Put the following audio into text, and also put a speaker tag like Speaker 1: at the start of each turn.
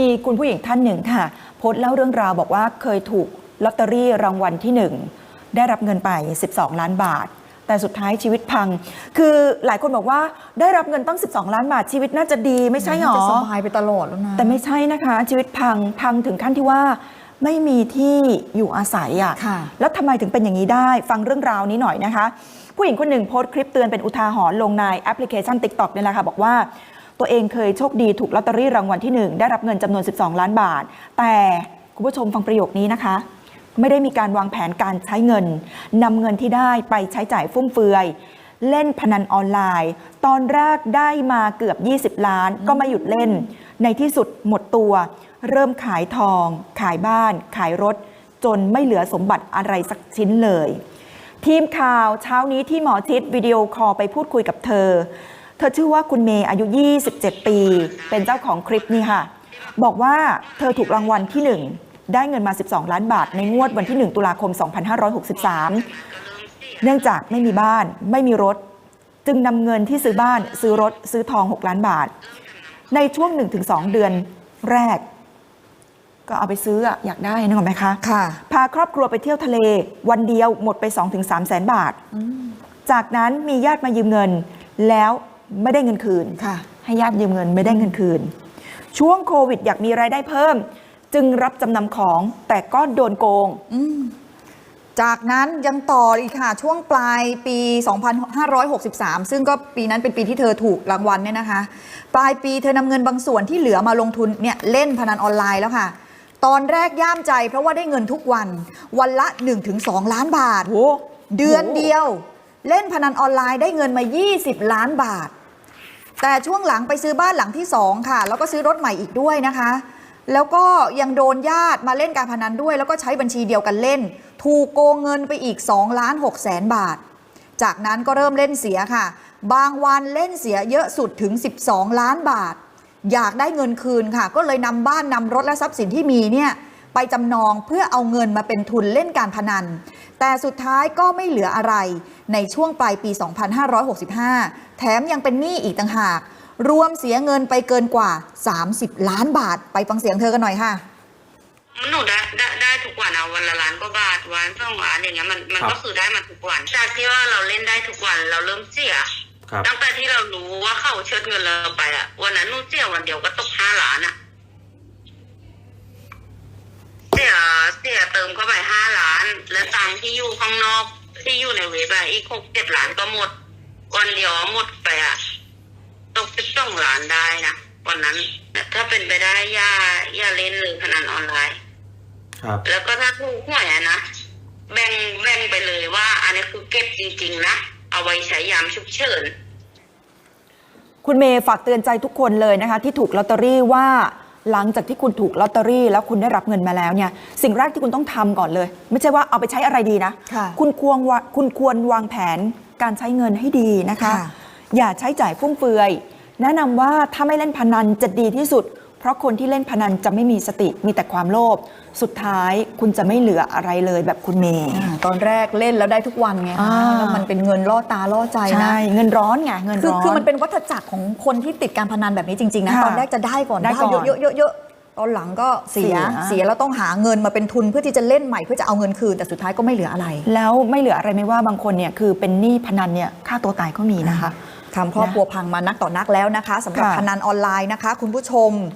Speaker 1: มีคุณผู้หญิงท่านหนึ่งค่ะ โพสต์เล่าเรื่องราวบอกว่าเคยถูกลอตเตอรี่รางวัลที่หนึ่งได้รับเงินไป 12 ล้านบาท แต่สุดท้ายชีวิตพัง คือหลายคนบอกว่าได้รับเงินตั้ง 12 ล้านบาทชีวิตน่าจะดีไม่ใช่หรอ
Speaker 2: จะสบายไปตลอดแล้วนะ
Speaker 1: แต่ไม่ใช่นะคะ ชีวิตพังพังถึงขั้นที่ว่าไม่มีที่อยู่อาศัยอะ
Speaker 2: ค่ะ
Speaker 1: แล้วทำไมถึงเป็นอย่างนี้ได้ฟังเรื่องราวนี้หน่อยนะคะ ผู้หญิงคนหนึ่งโพสต์คลิปเตือนเป็นอุทาหรณ์ลงในแอปพลิเคชัน TikTok เนี่ยแหละค่ะบอกว่า ตัวเองเคยโชคดีถูกลอตเตอรี่รางวัลที่ 1 ได้รับเงินจำนวน 12 ล้านบาท แต่คุณผู้ชมฟังประโยคนี้นะคะ ไม่ได้มีการวางแผนการใช้เงินนำเงินที่ได้ไปใช้จ่ายฟุ่มเฟือย เล่นพนันออนไลน์ ตอนแรกได้มาเกือบ 20 ล้านก็ไม่หยุดเล่น ในที่สุดหมดตัว เริ่มขายทอง ขายบ้าน ขายรถ จนไม่เหลือสมบัติอะไรสักชิ้นเลย ทีมข่าวเช้านี้ที่หมอชิดวิดีโอคอลไปพูดคุยกับเธอ เธอชื่อว่าคุณเมย์อายุ 27 ปี เป็นเจ้าของคลิปนี้ค่ะ บอกว่าเธอถูกรางวัลที่ 1 ได้เงินมา 12 ล้านบาท ในงวดวันที่ 1 ตุลาคม 2563 เนื่องจากไม่มีบ้านไม่มีรถ จึงนำเงินที่ซื้อบ้านซื้อรถซื้อทอง 6 ล้านบาท ในช่วง 1-2 เดือนแรก ก็เอาไปซื้ออะอยากได้นึกออกไหมคะ
Speaker 2: ค่ะ
Speaker 1: พาครอบครัวไปเที่ยวทะเลวันเดียวหมดไป 2-3แสนบาท จากนั้นมีญาติมายืมเงินแล้ว ไม่ได้เงินคืน
Speaker 2: ค่ะ
Speaker 1: ให้ญาติยืมเงินไม่ได้เงินคืน ช่วงโควิดอยากมีรายได้เพิ่ม จึงรับจำนำของแต่ก็โดนโกง
Speaker 2: จากนั้นยังต่ออีกค่ะ ช่วงปลายปี 2563 ซึ่งก็ปีนั้นเป็นปีที่เธอถูกรางวัลเนี่ยนะคะ ปลายปีเธอนำเงินบางส่วนที่เหลือมาลงทุนเนี่ยเล่นพนันออนไลน์แล้วค่ะ ตอนแรกย่ามใจเพราะว่าได้เงินทุกวัน วันละ 1-2 ล้านบาท
Speaker 1: โอ้
Speaker 2: เดือนเดียว เล่นพนันออนไลน์ได้เงินมา 20 ล้านบาท แต่ช่วงหลังไปซื้อบ้านหลังที่2ค่ะ แล้วก็ซื้อรถใหม่อีกด้วยนะคะ แล้วก็ยังโดนญาติมาเล่นการพนันด้วย แล้วก็ใช้บัญชีเดียวกันเล่น ถูกโกงเงินไปอีก2ล้าน6แสนบาท จากนั้นก็เริ่มเล่นเสียค่ะ บางวันเล่นเสียเยอะสุดถึง 12 ล้านบาท อยากได้เงินคืนค่ะ ก็เลยนำบ้านนำรถและทรัพย์สินที่มีเนี่ยไปจำนองเพื่อเอาเงินมาเป็นทุนเล่นการพนัน แต่สุดท้ายก็ไม่เหลืออะไรในช่วงปลายปี 2565 แถมยังเป็นหนี้อีกต่างหาก รวมเสียเงินไปเกินกว่า 30 ล้านบาท ไปฟังเสียงเธอกันหน่อยค่ะ
Speaker 3: หนูได้ได้ได้ทุกวันเอาวันละล้านกว่าบาทวันสองล้านอย่างเงี้ยมันมัน
Speaker 4: ครับ
Speaker 3: ก็คือได้มาทุกวัน จากที่ว่าเราเล่นได้ทุกวันเราเริ่มเสีย
Speaker 4: ครับ
Speaker 3: ตั้งแต่ที่เรารู้ว่าเขาเชิดเงินเราไปอะวันนั้นหนูเสียวันเดียวก็ตกห้าล้านอะเสียเสียเติมเข้าไปห้าล้าน และตังค์ ที่อยู่ข้างนอกที่อยู่ในเว็บอะอีกหกเจ็ดล้านก็หมดวันเดียวหมดไปอะตกสิบสองล้านได้นะวันนั้น ถ้าเป็นไปได้อย่าอย่าเล่นเลยพนันออนไลน์
Speaker 4: ครับ
Speaker 3: แล้วก็ถ้าถูกหวยอะนะแบ่งแบ่งไปเลยว่า อันนี้คือเก็บจริง ๆ นะเอาไว้ใช้ยามฉุกเฉิน
Speaker 1: คุณเมย์ฝากเตือนใจทุกคนเลยนะคะ ที่ถูกลอตเตอรี่ว่า หลังจากที่คุณถูกลอตเตอรี่แล้วคุณได้รับเงินมาแล้วเนี่ยสิ่งแรกที่คุณต้องทำก่อนเลย ไม่ใช่ว่าเอาไปใช้อะไรดีนะ
Speaker 2: ค่ะ
Speaker 1: คุณควรวาคุณควรวางแผนการใช้เงินให้ดีนะคะ
Speaker 2: ค่ะ
Speaker 1: อย่าใช้จ่ายฟุ่มเฟือย แนะนำว่าถ้าไม่เล่นพนันจะดีที่สุด เพราะคนที่เล่นพนันจะไม่มีสติมีแต่ความโลภสุดท้ายคุณจะไม่เหลืออะไรเลยแบบคุณเมย์
Speaker 2: อ่าตอนแรกเล่นแล้วได้ทุกวันไง
Speaker 1: อ่า
Speaker 2: แล้วมันเป็นเงินล่อตาล่อใจนะ
Speaker 1: ใช่เงินร้อนไงเงิน
Speaker 2: คือ
Speaker 1: ร้อน
Speaker 2: คือมันเป็นวัฏจักรของคนที่ติดการพนันแบบนี้จริงๆนะ
Speaker 1: ค่ะ
Speaker 2: ตอนแรกจะได้ก่อน
Speaker 1: ได้ก่อน
Speaker 2: เยอะๆเยอะๆตอนหลังก็เสีย
Speaker 1: เสีย
Speaker 2: เสียแล้วต้องหาเงินมาเป็นทุนเพื่อที่จะเล่นใหม่เพื่อจะเอาเงินคืนแต่สุดท้ายก็ไม่เหลืออะไร
Speaker 1: แล้วไม่เหลืออะไรไม่ว่าบางคนเนี่ยคือเป็นหนี้พนันเนี่ยฆ่าตัวตายก็มีนะคะ
Speaker 2: ทำครอบครัวพังมานักต่อนักแล้วนะคะสำหรับ
Speaker 1: ค่ะ
Speaker 2: พนันออนไลน์นะคะ คุณผู้ชม